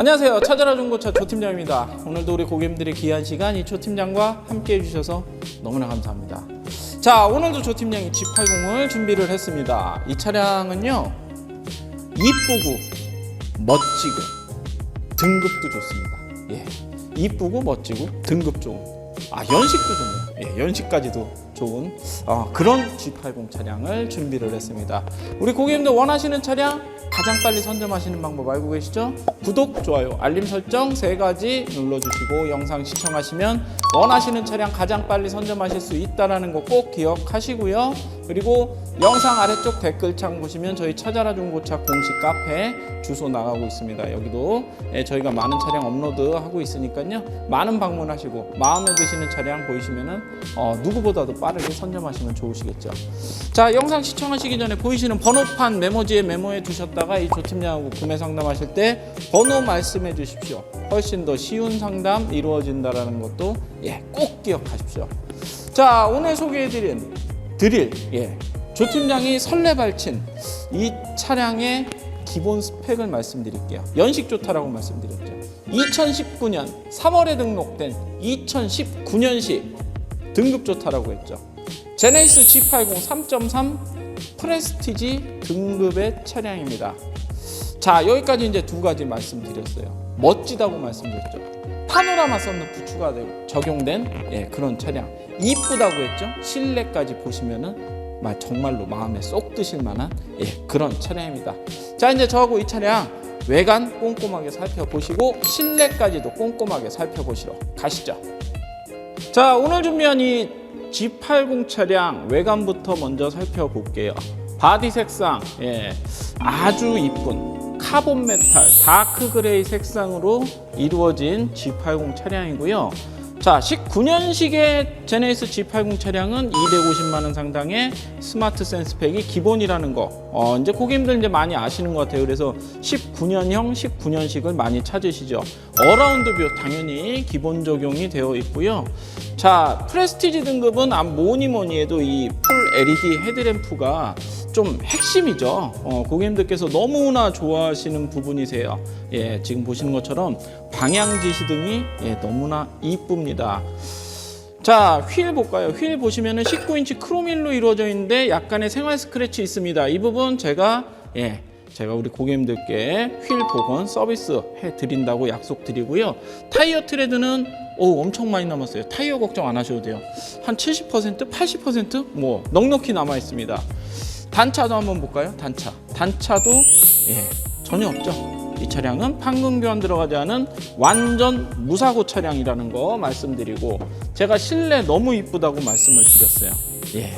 안녕하세요. 찾아라 중고차 조팀장입니다. 오늘도 우리 고객님들이 귀한 시간 이 조팀장과 함께 해주셔서 너무나 감사합니다. 자, 오늘도 조팀장이 G80을 준비를 했습니다. 이 차량은요, 이쁘고 멋지고 등급도 좋습니다. 예, 이쁘고 멋지고 등급 좋은. 아, 연식도 좋네요. 예, 연식까지도 좋은 어, 그런 G80 차량을 준비를 했습니다. 우리 고객님들 원하시는 차량 가장 빨리 선점하시는 방법 알고 계시죠? 구독, 좋아요, 알림 설정 세 가지 눌러주시고 영상 시청하시면 원하시는 차량 가장 빨리 선점하실 수 있다는 거 꼭 기억하시고요. 그리고 영상 아래쪽 댓글창 보시면 저희 찾아라 중고차 공식 카페 주소 나가고 있습니다. 여기도 예, 저희가 많은 차량 업로드하고 있으니까요. 많은 방문하시고 마음에 드시는 차량 보이시면 은 어, 누구보다도 빠르게 선점하시면 좋으시겠죠. 자, 영상 시청하시기 전에 보이시는 번호판 메모지에 메모해 두셨다가 이 조팀장하고 구매 상담하실 때 번호 말씀해 주십시오. 훨씬 더 쉬운 상담 이루어진다라는 것도 예, 꼭 기억하십시오. 자, 오늘 소개해 드린 드릴 예. 조 팀장이 설레발친 이 차량의 기본 스펙을 말씀드릴게요. 연식 좋다라고 말씀드렸죠. 2019년 3월에 등록된 2019년식 등급 좋다라고 했죠. 제네시스 G80 3.3 프레스티지 등급의 차량입니다. 자, 여기까지 이제 두 가지 말씀드렸어요. 멋지다고 말씀드렸죠. 파노라마 썬루프 추가되고 적용된 예, 그런 차량. 이쁘다고 했죠. 실내까지 보시면은 마- 정말로 마음에 쏙 드실 만한 예, 그런 차량입니다. 자, 이제 저하고 이 차량 외관 꼼꼼하게 살펴보시고 실내까지도 꼼꼼하게 살펴보시러 가시죠. 자, 오늘 준비한 이 G80 차량 외관부터 먼저 살펴볼게요. 바디 색상, 예, 아주 이쁜 카본 메탈 다크 그레이 색상으로 이루어진 G80 차량이고요. 자, 19년식의 제네시스 G80 차량은 250만 원 상당의 스마트 센스 팩이 기본이라는 거. 어, 이제 고객님들 이제 많이 아시는 것 같아요. 그래서 19년형, 19년식을 많이 찾으시죠. 어라운드 뷰 당연히 기본 적용이 되어 있고요. 자, 프레스티지 등급은 아, 뭐니 뭐니 해도 이 풀 LED 헤드램프가 좀 핵심이죠. 어, 고객님들께서 너무나 좋아하시는 부분이세요. 예, 지금 보시는 것처럼 방향 지시등이 예, 너무나 이쁩니다. 자, 휠 볼까요? 휠 보시면은 19인치 크롬일로 이루어져 있는데 약간의 생활 스크래치 있습니다. 이 부분 제가 예, 제가 우리 고객님들께 휠 복원 서비스 해 드린다고 약속드리고요. 타이어 트레드는 오, 엄청 많이 남았어요. 타이어 걱정 안 하셔도 돼요. 한 70%, 80%뭐 넉넉히 남아 있습니다. 단차도 한번 볼까요? 단차. 단차도 예, 전혀 없죠. 이 차량은 판금 교환 들어가지 않은 완전 무사고 차량이라는 거 말씀드리고 제가 실내 너무 이쁘다고 말씀을 드렸어요. 예.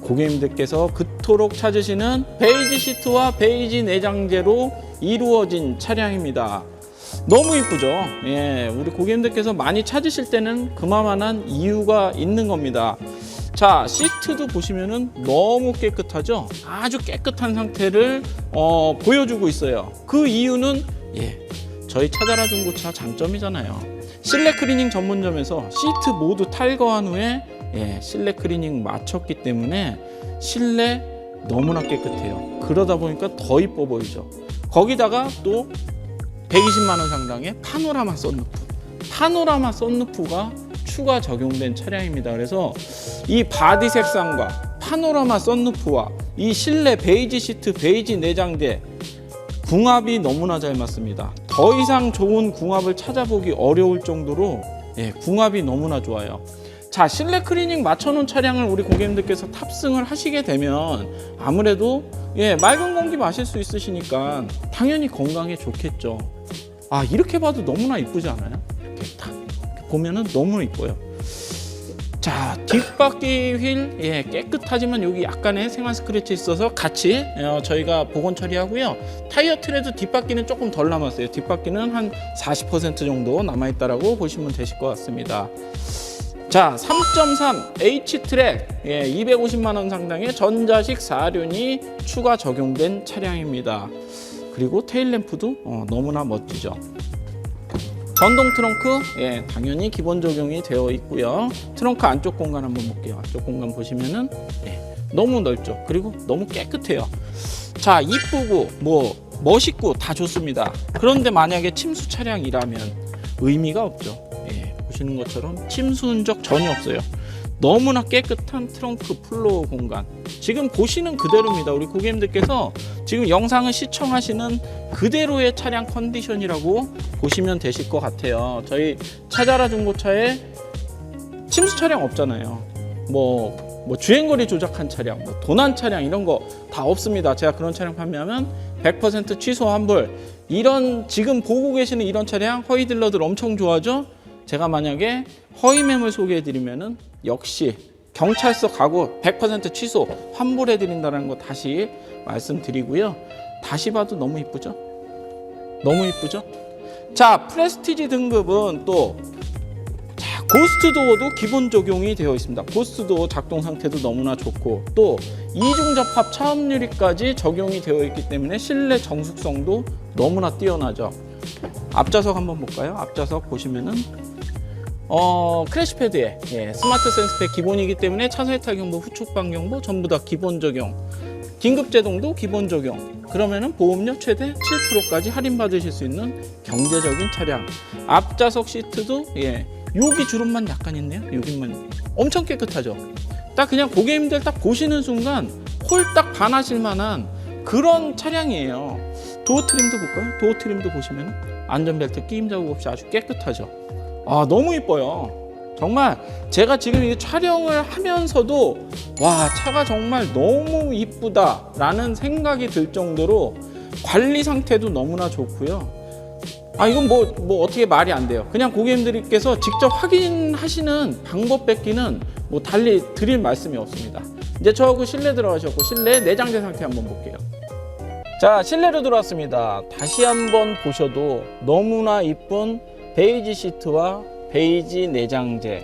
고객님들께서 그토록 찾으시는 베이지 시트와 베이지 내장재로 이루어진 차량입니다. 너무 이쁘죠? 예, 우리 고객님들께서 많이 찾으실 때는 그만한 이유가 있는 겁니다. 자, 시트도 보시면은 너무 깨끗하죠? 아주 깨끗한 상태를 어, 보여주고 있어요. 그 이유는 예, 저희 찾아라 중고차 장점이잖아요. 실내 클리닝 전문점에서 시트 모두 탈거한 후에 예, 실내 클리닝 마쳤기 때문에 실내 너무나 깨끗해요. 그러다 보니까 더 이뻐 보이죠. 거기다가 또 120만 원 상당의 파노라마 썬루프. 파노라마 썬루프가 추가 적용된 차량입니다. 그래서 이 바디 색상과 파노라마 썬루프와 이 실내 베이지 시트, 베이지 내장재 궁합이 너무나 잘 맞습니다. 더 이상 좋은 궁합을 찾아보기 어려울 정도로 예, 궁합이 너무나 좋아요. 자, 실내 클리닝 맞춰놓은 차량을 우리 고객님들께서 탑승을 하시게 되면 아무래도 예, 맑은 공기 마실 수 있으시니까 당연히 건강에 좋겠죠. 아, 이렇게 봐도 너무나 이쁘지 않아요? 이렇게 딱 이렇게 보면은 너무 이뻐요. 자 뒷바퀴 휠. 예, 깨끗하지만 여기 약간의 생활 스크래치 있어서 같이 어, 저희가 복원 처리하고요. 타이어 트레드 뒷바퀴는 조금 덜 남았어요. 뒷바퀴는 한 40% 정도 남아있다라고 보시면 되실 것 같습니다. 자 3.3 H 트랙. 예, 250만 원 상당의 전자식 4륜이 추가 적용된 차량입니다. 그리고 테일 램프도 어, 너무나 멋지죠 전동 트렁크 예, 당연히 기본 적용이 되어 있고요. 트렁크 안쪽 공간 한번 볼게요. 안쪽 공간 보시면은 예, 너무 넓죠. 그리고 너무 깨끗해요. 자, 이쁘고 뭐 멋있고 다 좋습니다. 그런데 만약에 침수 차량이라면 의미가 없죠. 예, 보시는 것처럼 침수 흔적 전혀 없어요. 너무나 깨끗한 트렁크 플로어 공간. 지금 보시는 그대로입니다. 우리 고객님들께서 지금 영상을 시청하시는 그대로의 차량 컨디션이라고 보시면 되실 것 같아요. 저희 차자라 중고차에 침수 차량 없잖아요. 뭐, 뭐 주행거리 조작한 차량, 뭐 도난 차량 이런 거 다 없습니다. 제가 그런 차량 판매하면 100% 취소 환불. 이런 지금 보고 계시는 이런 차량 허위 딜러들 엄청 좋아하죠? 제가 만약에 허위 매물 소개해 드리면은 역시 경찰서 가고 100% 취소 환불해 드린다는 거 다시 말씀드리고요. 다시 봐도 너무 이쁘죠? 너무 이쁘죠? 자, 프레스티지 등급은 또 자, 고스트 도어도 기본 적용이 되어 있습니다. 고스트 도어 작동 상태도 너무나 좋고 또 이중 접합 차음 유리까지 적용이 되어 있기 때문에 실내 정숙성도 너무나 뛰어나죠. 앞좌석 한번 볼까요? 앞좌석 보시면은 어 크래시 패드에 예, 스마트 센스팩 기본이기 때문에 차선 이탈 경보, 후축 방경보 전부 다 기본 적용. 긴급 제동도 기본 적용. 그러면은 보험료 최대 7%까지 할인 받으실 수 있는 경제적인 차량. 앞좌석 시트도 예, 여기 주름만 약간 있네요. 여기만 엄청 깨끗하죠. 딱 그냥 고객님들 딱 보시는 순간 홀딱 반하실 만한 그런 차량이에요. 도어 트림도 볼까요? 도어 트림도 보시면 안전벨트 끼임 자국 없이 아주 깨끗하죠. 아 너무 이뻐요. 정말 제가 지금 이 촬영을 하면서도 와 차가 정말 너무 이쁘다라는 생각이 들 정도로 관리 상태도 너무나 좋고요. 아 이건 뭐뭐 어떻게 말이 안 돼요. 그냥 고객님들께서 직접 확인하시는 방법 뺏기는 뭐 달리 드릴 말씀이 없습니다. 이제 저하고 실내 들어가셨고 실내 내장재 상태 한번 볼게요. 자 실내로 들어왔습니다. 다시 한번 보셔도 너무나 이쁜 베이지 시트와 베이지 내장재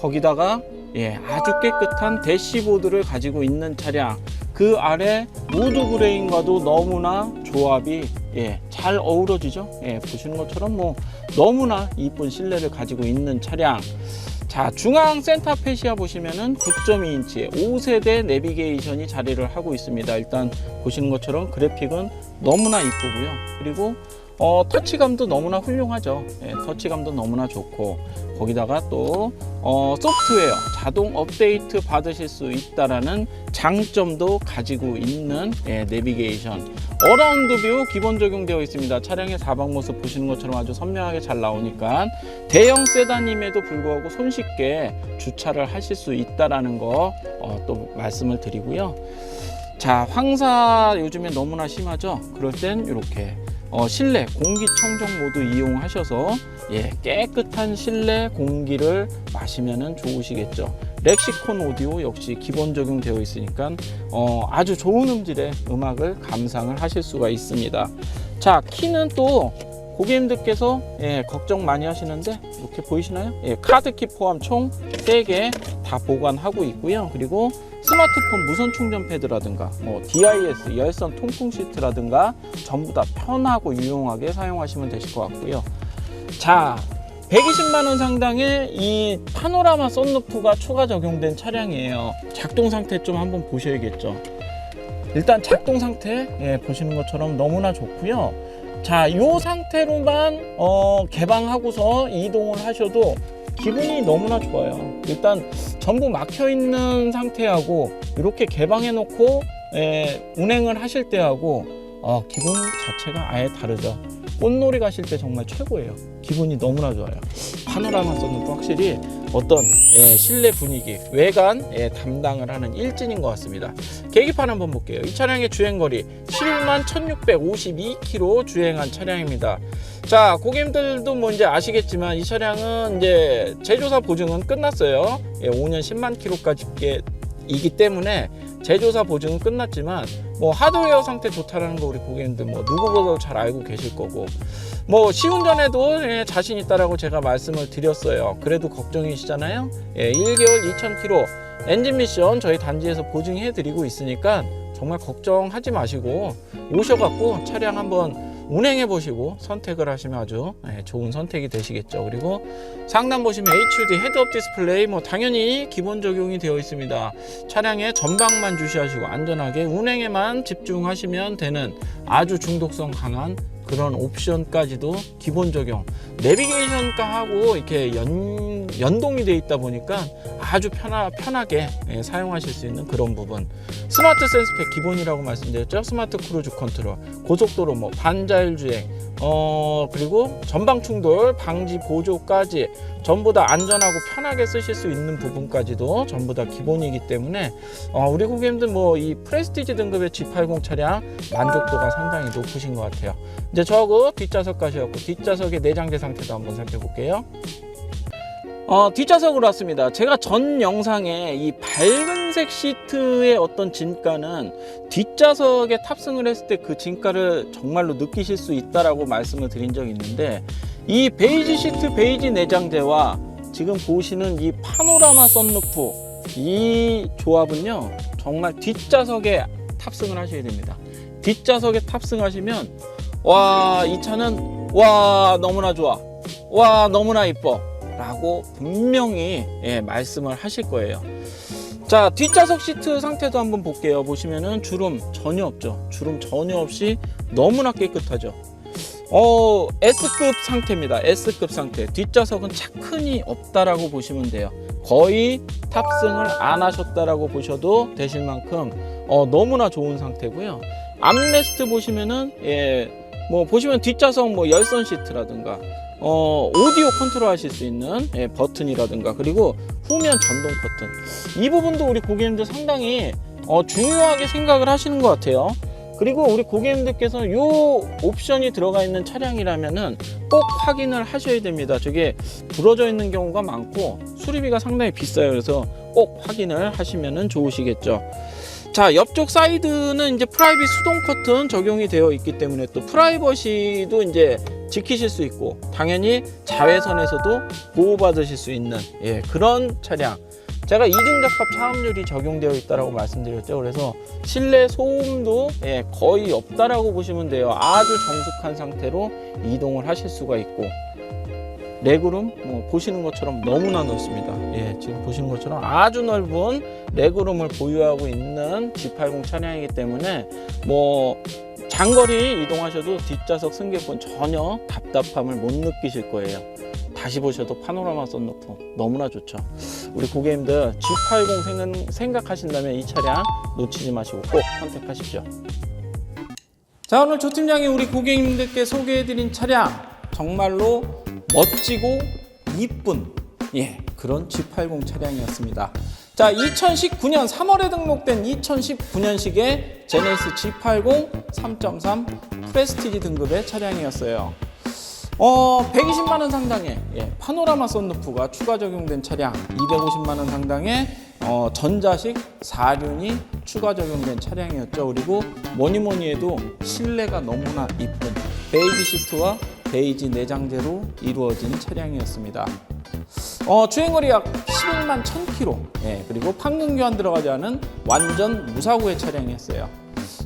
거기다가 예 아주 깨끗한 대시보드를 가지고 있는 차량 그 아래 우드 그레인과도 너무나 조합이 예, 잘 어우러지죠. 예, 보시는 것처럼 뭐 너무나 이쁜 실내를 가지고 있는 차량. 자, 중앙 센터 페시아 보시면은 9.2인치의 5세대 내비게이션이 자리를 하고 있습니다. 일단 보시는 것처럼 그래픽은 너무나 이쁘고요. 그리고 어, 터치감도 너무나 훌륭하죠. 예, 터치감도 너무나 좋고 거기다가 또 어, 소프트웨어 자동 업데이트 받으실 수 있다라는 장점도 가지고 있는 예, 내비게이션. 어라운드 뷰 기본 적용되어 있습니다. 차량의 사방 모습 보시는 것처럼 아주 선명하게 잘 나오니까 대형 세단임에도 불구하고 손쉽게 주차를 하실 수 있다라는 거또 말씀을 드리고요. 자, 황사 요즘에 너무나 심하죠. 그럴 땐 이렇게 어, 실내 공기청정 모드 이용하셔서 예, 깨끗한 실내 공기를 마시면 좋으시겠죠. 렉시콘 오디오 역시 기본 적용되어 있으니까 어, 아주 좋은 음질의 음악을 감상을 하실 수가 있습니다. 자, 키는 또 고객님들께서 예, 걱정 많이 하시는데 이렇게 보이시나요? 예, 카드키 포함 총 3개 다 보관하고 있고요. 그리고 스마트폰 무선 충전 패드라든가 뭐 DIS 열선 통풍 시트라든가 전부 다 편하고 유용하게 사용하시면 되실 것 같고요. 자, 120만 원 상당의 이 파노라마 썬루프가 추가 적용된 차량이에요. 작동 상태 좀 한번 보셔야겠죠. 일단 작동 상태 예, 보시는 것처럼 너무나 좋고요. 자, 이 상태로만 어, 개방하고서 이동을 하셔도 기분이 너무나 좋아요. 일단 전부 막혀 있는 상태하고 이렇게 개방해 놓고 예, 운행을 하실 때하고 어, 기분 자체가 아예 다르죠. 꽃놀이 가실 때 정말 최고예요. 기분이 너무나 좋아요. 파노라마 썬루프 확실히 어떤 예, 실내 분위기, 외관 예, 담당을 하는 일진인 것 같습니다. 계기판 한번 볼게요. 이 차량의 주행거리 11만 1652km 주행한 차량입니다. 자, 고객님들도 뭐 이제 아시겠지만 이 차량은 이제 제조사 보증은 끝났어요. 예, 5년 10만 km까지 이기 때문에 제조사 보증은 끝났지만 뭐 하드웨어 상태 좋다라는 거 우리 고객님들 뭐 누구보다도 잘 알고 계실 거고 뭐 시운전에도 예, 자신 있다라고 제가 말씀을 드렸어요. 그래도 걱정이시잖아요. 예, 1개월 2,000km 엔진 미션 저희 단지에서 보증해 드리고 있으니까 정말 걱정하지 마시고 오셔갖고 차량 한번 운행해 보시고 선택을 하시면 아주 예, 좋은 선택이 되시겠죠. 그리고 상단 보시면 HUD 헤드업 디스플레이 뭐 당연히 기본 적용이 되어 있습니다. 차량의 전방만 주시하시고 안전하게 운행에만 집중하시면 되는 아주 중독성 강한 그런 옵션까지도 기본 적용. 내비게이션과 하고 이렇게 연, 연동이 되어 있다 보니까 아주 편하, 편하게 예, 사용하실 수 있는 그런 부분. 스마트 센스팩 기본이라고 말씀드렸죠. 스마트 크루즈 컨트롤, 고속도로 뭐 반자율 주행, 어 그리고 전방 충돌 방지 보조까지 전부 다 안전하고 편하게 쓰실 수 있는 부분까지도 전부 다 기본이기 때문에 어, 우리 고객님들 뭐 이 프레스티지 등급의 G80 차량 만족도가 상당히 높으신 것 같아요. 이제 저하고 뒷좌석 가셔갖고 뒷좌석의 내장재 상태도 한번 살펴볼게요. 어, 뒷좌석으로 왔습니다. 제가 전 영상에 이 밝은색 시트의 어떤 진가는 뒷좌석에 탑승을 했을 때 그 진가를 정말로 느끼실 수 있다라고 말씀을 드린 적이 있는데 이 베이지 시트 베이지 내장재와 지금 보시는 이 파노라마 썬루프 이 조합은요 정말 뒷좌석에 탑승을 하셔야 됩니다. 뒷좌석에 탑승하시면 와 이 차는 와 너무나 좋아 와 너무나 이뻐 라고 분명히 예, 말씀을 하실 거예요. 자 뒷좌석 시트 상태도 한번 볼게요. 보시면은 주름 전혀 없죠. 주름 전혀 없이 너무나 깨끗하죠. 어 S급 상태입니다. S급 상태. 뒷좌석은 차큰이 없다라고 보시면 돼요. 거의 탑승을 안 하셨다라고 보셔도 되실 만큼 어, 너무나 좋은 상태고요. 암레스트 보시면은 예 뭐 보시면 뒷좌석 뭐 열선 시트라든가 어, 오디오 컨트롤 하실 수 있는 예, 버튼이라든가 그리고 후면 전동 버튼. 이 부분도 우리 고객님들 상당히 어, 중요하게 생각을 하시는 것 같아요. 그리고 우리 고객님들께서 이 옵션이 들어가 있는 차량이라면은 꼭 확인을 하셔야 됩니다. 저게 부러져 있는 경우가 많고 수리비가 상당히 비싸요. 그래서 꼭 확인을 하시면 좋으시겠죠 자 옆쪽 사이드는 이제 프라이빗 수동 커튼 적용이 되어 있기 때문에 또 프라이버시도 이제 지키실 수 있고 당연히 자외선에서도 보호받으실 수 있는 예, 그런 차량. 제가 이중적합 차음률이 적용되어 있다라고 말씀드렸죠. 그래서 실내 소음도 예, 거의 없다라고 보시면 돼요. 아주 정숙한 상태로 이동을 하실 수가 있고 레그룸 뭐 보시는 것처럼 너무나 넓습니다. 예, 지금 보시는 것처럼 아주 넓은 레그룸을 보유하고 있는 G80 차량이기 때문에 뭐 장거리 이동하셔도 뒷좌석 승객분 전혀 답답함을 못 느끼실 거예요. 다시 보셔도 파노라마 썬루프 너무나 좋죠. 우리 고객님들 G80 생각, 생각하신다면 이 차량 놓치지 마시고 꼭 선택하십시오. 자 오늘 조 팀장이 우리 고객님들께 소개해드린 차량 정말로 멋지고 이쁜 예 그런 G80 차량이었습니다. 자 2019년 3월에 등록된 2019년식의 제네시스 G80 3.3 프레스티지 등급의 차량이었어요. 어, 120만 원 상당의 예, 파노라마 썬루프가 추가 적용된 차량, 250만 원 상당의 어, 전자식 4륜이 추가 적용된 차량이었죠. 그리고 뭐니 뭐니 해도 실내가 너무나 이쁜 베이지 시트와 베이지 내장재로 이루어진 차량이었습니다. 어, 주행거리 약 11만 1000km. 예, 그리고 판금 교환 들어가지 않은 완전 무사고의 차량이었어요.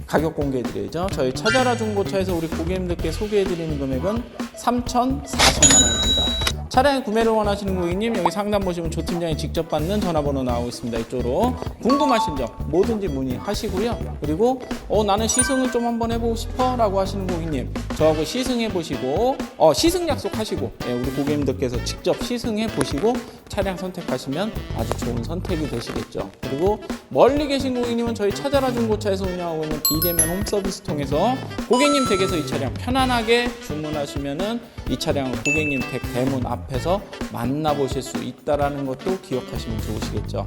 가격 공개해드려야죠. 저희 차자라 중고차에서 우리 고객님들께 소개해드리는 금액은 3,040만 원입니다. 차량 구매를 원하시는 고객님 여기 상담 보시면 조 팀장이 직접 받는 전화번호 나오고 있습니다. 이쪽으로 궁금하신 점 뭐든지 문의하시고요. 그리고 어, 나는 시승을 좀 한번 해보고 싶어 라고 하시는 고객님 저하고 시승해 보시고 어, 시승 약속하시고 예, 우리 고객님들께서 직접 시승해 보시고 차량 선택하시면 아주 좋은 선택이 되시겠죠. 그리고 멀리 계신 고객님은 저희 차자라 중고차에서 운영하고 있는 비대면 홈서비스 통해서 고객님 댁에서 이 차량 편안하게 주문하시면은 이 차량을 고객님 댁 대문 앞에서 만나보실 수 있다라는 것도 기억하시면 좋으시겠죠.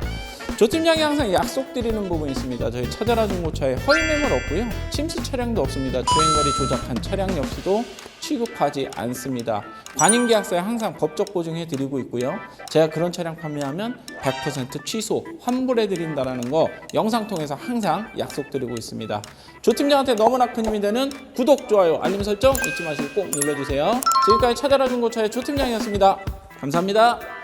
조 팀장이 항상 약속드리는 부분이 있습니다. 저희 차자라 중고차에 허위 매물 없고요. 침수 차량도 없습니다. 주행거리 조작한 차량 역시도 취급하지 않습니다. 관인 계약서에 항상 법적 보증해 드리고 있고요. 제가 그런 차량 판매하면 100% 취소, 환불해 드린다라는 거 영상 통해서 항상 약속드리고 있습니다. 조 팀장한테 너무나 큰 힘이 되는 구독, 좋아요, 알림 설정 잊지 마시고 꼭 눌러주세요. 지금까지 찾아라 중고차의 조 팀장이었습니다. 감사합니다.